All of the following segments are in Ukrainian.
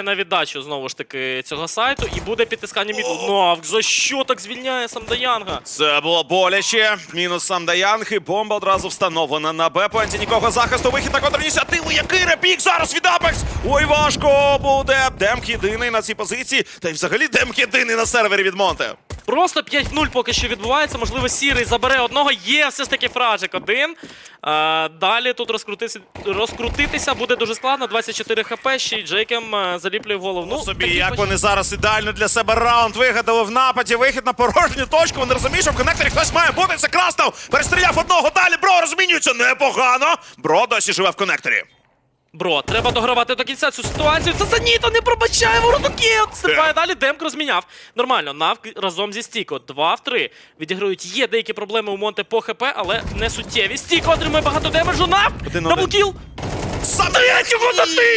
чекає на віддачу знову ж таки цього сайту і буде підтискання міду. Навк, за що так звільняє сам Даянга? Це було боляче. Мінус сам Даянг і бомба одразу встановлена на Б. Пенті нікого захисту. Вихід на контрініціативу. Який репік зараз від Апекс. Ой, важко буде. Демк єдиний на цій позиції. Та й взагалі Демк єдиний на сервері від Монте. Просто 5-0 поки що відбувається. Можливо, сірий забере одного. Є все ж таки фражик один. Е, далі тут розкрутитися, розкрутитися буде дуже складно. 24 хп. Ще й Джейкем е, заліплює в голову. Ну, Собі, як поч- вони зараз ідеально для себе раунд вигадали в нападі, вихід на порожню точку. Вони розуміють, що в коннекторі хтось має бути. Це Краснов. Перестріляв одного далі. Бро розмінюється непогано. Бро досі живе в коннекторі. Бро, треба догравати до кінця цю ситуацію. Це Саніто не пробачає воротокіл. Стрибає далі, Демк розміняв. Нормально, Навк разом зі Стіко. 2 в 3. Відіграють. Є деякі проблеми у Монте по ХП, але не суттєві. Стіко отримує багато демеджу. Навк! Один-один. Даблкіл! Третього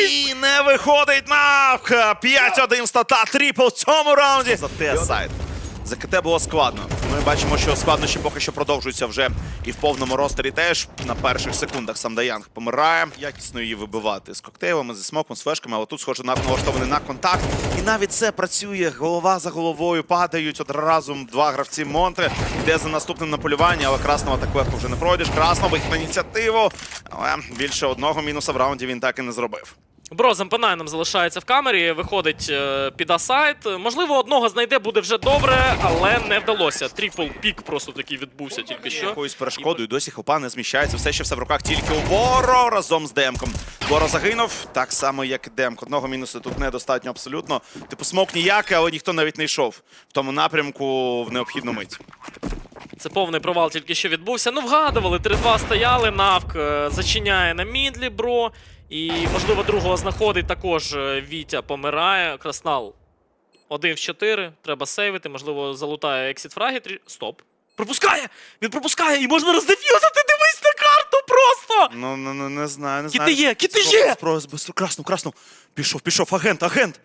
І не виходить навк. 5-1 стата, трипл в цьому раунді. За те сайт. За КТ було складно. Ми бачимо, що складнощі поки що продовжуються вже і в повному ростері теж. На перших секундах сам Даянг помирає. Якісно її вибивати з коктейлами, зі смоком, з флешками, але тут, схоже, налаштований на контакт. І навіть це працює. Голова за головою падають одразу два гравці Монтре. Йде за наступним на полювання, але красного так легко вже не пройдеш. Красно вихід на ініціативу. Але більше одного мінуса в раунді він так і не зробив. Бро з Емпенайном залишається в камері, виходить е, під асайт. Можливо, одного знайде буде вже добре, але не вдалося. Трипл пік просто такий відбувся тільки що. Якоюсь перешкодою досі хопа не зміщається. Все ще все в руках тільки у Боро разом з Демком. Боро загинув, так само, як і Демк. Одного мінусу тут недостатньо абсолютно. Типу смок ніякий, але ніхто навіть не йшов в тому напрямку в необхідну мить. Це повний провал тільки що відбувся. Ну, вгадували, 3-2 стояли, Навк е, зачиняє на мідлі, бро. І, можливо, другого знаходить також е, Вітя помирає. Краснал 1 в 4. Треба сейвити. Можливо, залутає ексіт фраги. Стоп. Пропускає! Він пропускає і можна роздефюзити! Дивись на карту просто! Ну, ну, ну не знаю, не Кіти є, кіти є! красно, красно. Пішов, пішов, агент, агент.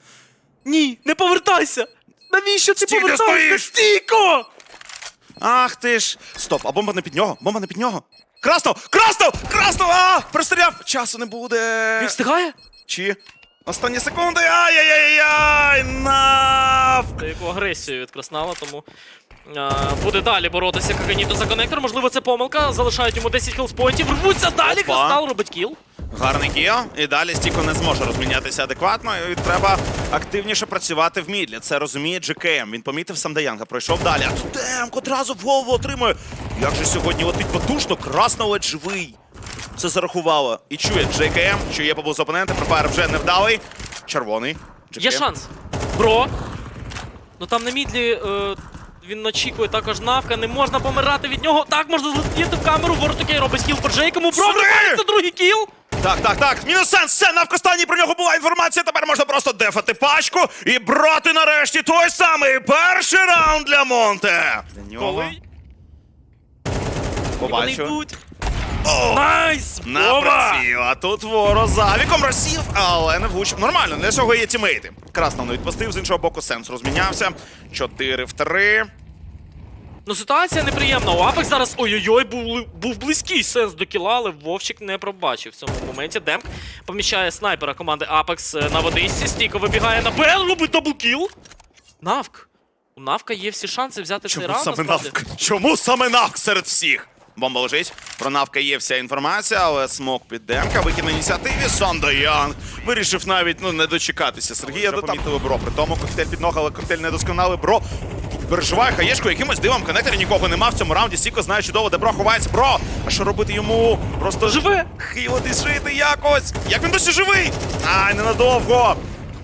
Ні, не повертайся! Навіщо ти повертаєшся? Стійко! Ах ти ж. Стоп, а бомба не під нього, бомба не під нього. Красно! Красно! Красно! А! Простріляв! Часу не буде. Він встигає? Чи? Останні секунди. Ай-яй-яй-яй! Нав! Яку агресію від Краснава, тому буде далі боротися Каганіто за коннектор. Можливо, це помилка. Залишають йому 10 хілспоінтів. Рвуться далі. Опа. Краснал робить кіл. Гарний кіо, і далі Стіко не зможе розмінятися адекватно. І треба активніше працювати в мідлі. Це розуміє GKM. Він помітив Самдаянга, пройшов далі. А тут Демк одразу в голову отримує. Як же сьогодні летить потужно, красно ледь живий. Це зарахувало. І чує JKM, чує поблизу опонента. Препар вже невдалий. Червоний. Є шанс. Бро. Ну там на мідлі е, він очікує також навка. Не можна помирати від нього. Так, можна злетіти в камеру. Воротокей робить кіл по Джейкому. Бро, другий кіл. Так, так, так. Мінус сенс. навка останній про нього була інформація. Тепер можна просто дефати пачку і брати нарешті той самий перший раунд для Монте. Для нього. Коли вони Побачу. йдуть. Найс! На Вова! приціл, а тут Воро за віком розсів, але не влучив. Нормально, для цього є тімейти. Красно не відпустив, з іншого боку сенс розмінявся. 4 в 3. Ну, ситуація неприємна. У Апекс зараз ой-ой-ой, був, був близький сенс до кіла, але Вовчик не пробачив в цьому моменті. Демк поміщає снайпера команди Апекс на водичці. Стійко вибігає на Б, робить даблкіл. Навк. У Навка є всі шанси взяти цей Чому раунд. саме насправді. навк? Чому саме навк серед всіх? Бомба лежить. Про навка є вся інформація, але смок під демка. Викид на ініціативі. Сонда Янг вирішив навіть ну не дочекатися Сергія. До помітили бро. При тому коктейль під ног, але коктейль не досконалий. Бро переживає хаєшку якимось дивом. Коннектері нікого нема в цьому раунді. Сіко знає чудово, де бро ховається. Бро! А що робити йому? Просто Живе! хилитись жити якось. Як він досі живий? Ай, ненадовго.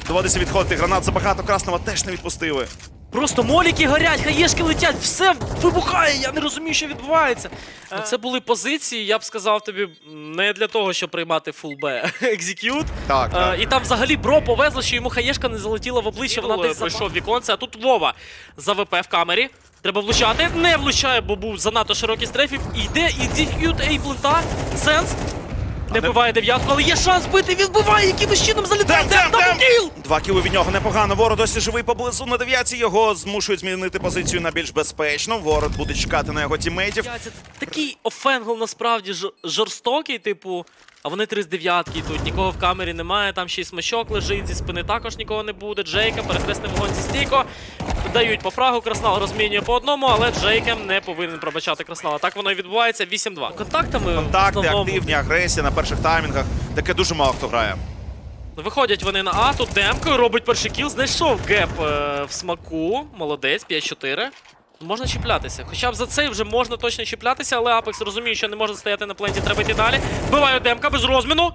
Доводиться відходити. Гранат забагато красного теж не відпустили. Просто моліки горять, хаєшки летять, все вибухає, я не розумію, що відбувається. Ну, це були позиції, я б сказав тобі, не для того, щоб приймати фул Б екзекют. Так, так. І там взагалі бро повезло, що йому хаєшка не залетіла в обличчя, вона десь пройшов віконце, а тут Вова за ВП в камері. Треба влучати, не влучає, бо був занадто широкий стрейфів. Йде, і екзекют, ей, плента, сенс. Не вбиває дев'ятку, але є шанс бити, він вбиває, якимось чином залітає. Дем, дем, дем! Даблкіл! Два кіли від нього непогано. Ворот досі живий поблизу на дев'ятці. Його змушують змінити позицію на більш безпечну. Ворот буде чекати на його тімейтів. Це такий офенгл насправді ж- жорстокий, типу. А вони три з дев'ятки тут, нікого в камері немає, там ще й смачок лежить, зі спини також нікого не буде. Джейка, перехресний вогонь зі стійко. Дають по фрагу, Краснал розмінює по одному, але Джейкем не повинен пробачати Краснала. Так воно і відбувається 8-2. Контактами Контакти, основному активні, агресія на перших таймінгах. Таке дуже мало хто грає. Виходять вони на А, тут Демко, робить перший кіл, знайшов геп е, в смаку. Молодець, 5-4. Можна чіплятися. Хоча б за цей вже можна точно чіплятися, але Апекс розуміє, що не може стояти на пленті, треба йти далі. Вбиває Демка без розміну.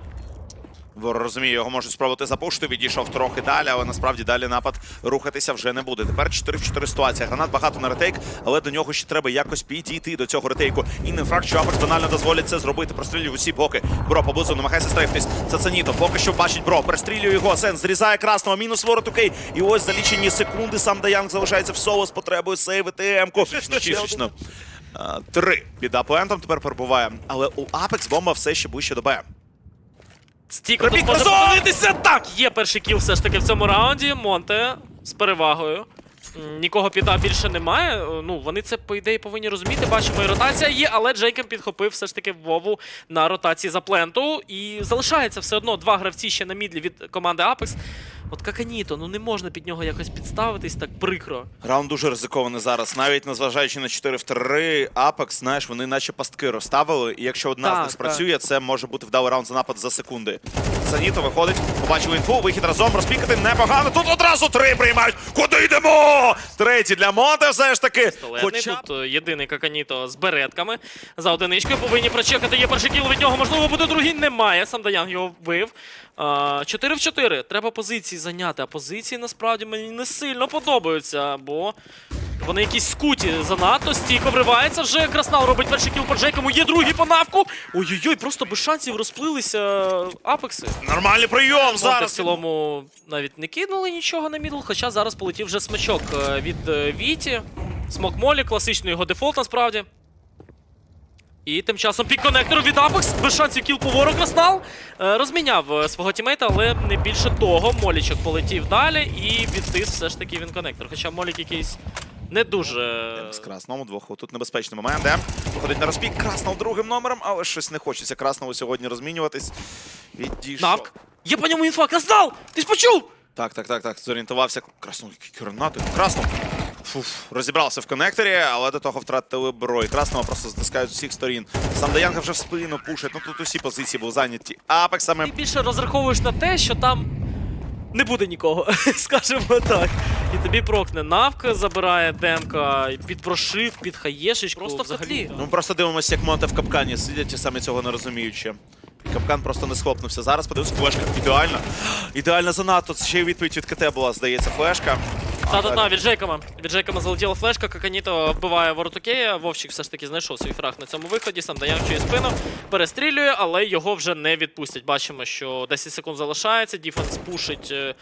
Вор розуміє, його можуть спробувати запушити, відійшов трохи далі, але насправді далі напад рухатися вже не буде. Тепер 4 в 4 ситуація. Гранат багато на ретейк, але до нього ще треба якось підійти до цього ретейку. І не факт, що Апекс банально дозволять це зробити. Прострілює усі боки. Бро поблизу намагається стрейфтись. Це Цаніто. Поки що бачить бро. Перестрілює його. Сен зрізає красного. Мінус ворот окей. І ось за лічені секунди сам Даянг залишається в соло з потребою сейвити Емку. Чистично. Три. Біда плентом тепер перебуває. Але у Апекс бомба все ще ближче до Б. Стіко тут може! Так, є перший кіл все ж таки в цьому раунді. Монте з перевагою. Нікого піда більше немає. Е, Ну, вони це, по ідеї, повинні розуміти. Бачимо, і ротація є, але Джейкем підхопив все ж таки Вову на ротації за пленту. І залишається все одно два гравці ще на мідлі від команди Apex. От Каканіто, ну не можна під нього якось підставитись так прикро. Раунд дуже ризикований зараз. Навіть незважаючи на 4 в 3, Apex, знаєш, вони наче пастки розставили. І якщо одна з Так, них спрацює, це може бути вдалий раунд за напад за секунди. Саніто виходить, побачив інфу, вихід разом, розпікати непогано. Тут одразу три приймають. Куди йдемо? Третій для Монте все ж таки. Пістолетний Хоча тут е, єдиний Каканіто з беретками. За одиничкою повинні прочекати. Є перший кіл від нього, можливо, буде другий. Немає. Сам Даян його вбив. 4 в 4. Треба позиції зайняти. А позиції насправді мені не сильно подобаються, бо вони якісь скуті занадто. Стійко вривається вже. Краснал робить перший кіл по Джейкому. Є другий по навку. Ой-ой-ой, просто без шансів розплилися апекси. нормальний прийом Монте в цілому навіть не кинули нічого на мідл, хоча зараз полетів вже смачок е, від е, Віті. Смок Молі, класичний його дефолт насправді. І тим часом пік конектору від Apex, без шансів кіл по ворог Краснал. Е, Розміняв е, свого тімейта, але не більше того. Молічок полетів далі і відтис все ж таки він конектор. Хоча Молік якийсь не дуже. З красному двох. Тут небезпечний момент. Дем виходить на розпік. Краснов другим номером, але щось не хочеться Краснову сьогодні розмінюватись. Відійшов. Навк. Є по ньому інфа. Краснал! Ти ж почув! Так, так, так, так. Зорієнтувався. Краснов, які гранати. Краснов. Фуф, розібрався в коннекторі, але до того втратили бро. І Красного просто затискають з усіх сторін. Сам Даянга вже в спину пушить. Ну тут усі позиції були зайняті. Апексами. Ти більше розраховуєш на те, що там не буде нікого, скажімо так. І тобі прокне навка, забирає демка під прошив, під хаєшечку. Просто взагалі. Ну, ми просто дивимося, як Монте в капкані сидять і самі цього не розуміючи. І капкан просто не схлопнувся. Зараз подивись, флешка. Ідеально. Ідеально занадто. Це ще й відповідь від КТ була, здається, флешка. Та-та-та, від Джейкома. Від Джейкома залетіла флешка, Каканіто вбиває воротокея. Вовчик все ж таки знайшов свій фраг на цьому виході, сам даявчує спину, перестрілює, але його вже не відпустять. Бачимо, що 10 секунд залишається, Діфенс пушить е,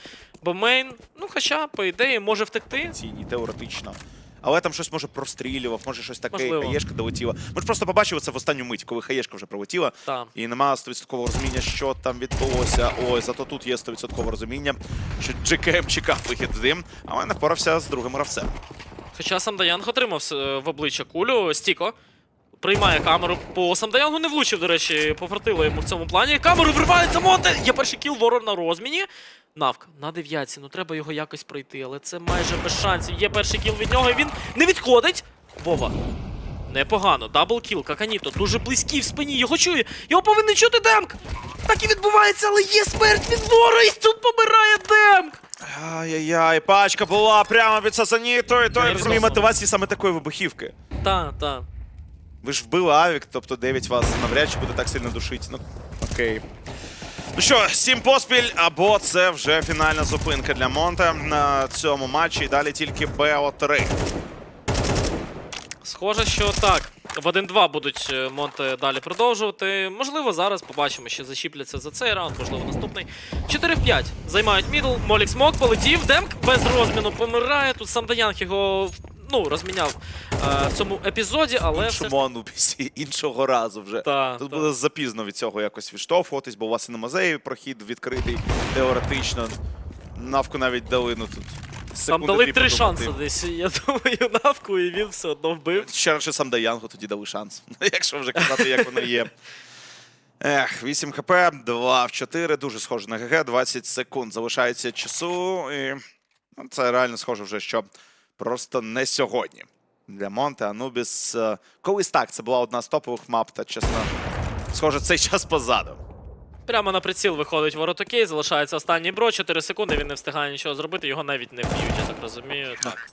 бомейн. Ну, хоча, по ідеї, може втекти. І теоретично. Але там щось може прострілював, може щось таке, Можливо. хаєшка долетіла. Ми ж просто побачили це в останню мить, коли хаєшка вже прилетіла. Та. І немає 100% розуміння, що там відбулося. Ой, зато тут є 100% розуміння, що GKM чекав вихід в дим, але не впорався з другим гравцем. Хоча сам Даянг отримав е, в обличчя кулю, Стіко. Приймає камеру по Самдаянгу не влучив, до речі, пофартило йому в цьому плані. Камеру вривається Монте! Є перший кіл ворор на розміні. Навк на дев'ятці, ну треба його якось пройти, але це майже без шансів. Є перший кіл від нього, і він не відходить. Вова. Непогано, дабл кіл, Каканіто, дуже близький в спині, його чує. Його повинен чути Демк! Так і відбувається, але є смерть від вора, і тут помирає Демк! Ай-яй-яй, пачка була прямо від Сасаніто, і той розуміє розумію. мотивації саме такої вибухівки. Та, та. Ви ж вбили Авік, тобто 9 вас навряд чи буде так сильно душити. Ну, окей. Ну що, сім поспіль, або це вже фінальна зупинка для Монте на цьому матчі. І далі тільки БО3. Схоже, що так. В 1-2 будуть е, Монте далі продовжувати. Можливо, зараз побачимо, що зачіпляться за цей раунд, можливо, наступний. 4 в 5. Займають мідл. Молік смок полетів. Демк без розміну помирає. Тут сам Данянг його ну, розміняв е, в цьому епізоді, але все ж Іншому Анубісі, іншого разу вже. Та, Тут та. буде запізно від цього якось відштовхуватись, бо у вас і на музеї прохід відкритий теоретично. Навку навіть дали, ну тут. Там секунди дали три подумати. шанси десь, я думаю, навку, і він все одно вбив. Ще радше сам Даянгу тоді дали шанс. Якщо вже казати, як воно є. Ех, 8 хп, 2 в 4, дуже схоже на ГГ, 20 секунд залишається часу. І ну, це реально схоже вже, що просто не сьогодні. Для Монте, Анубіс. е, Колись так, це була одна з топових мап, та чесно, схоже, цей час позаду. Прямо на приціл виходить воротокей, залишається останній бро, 4 секунди, він не встигає нічого зробити, його навіть не б'ють, я так розумію. Так.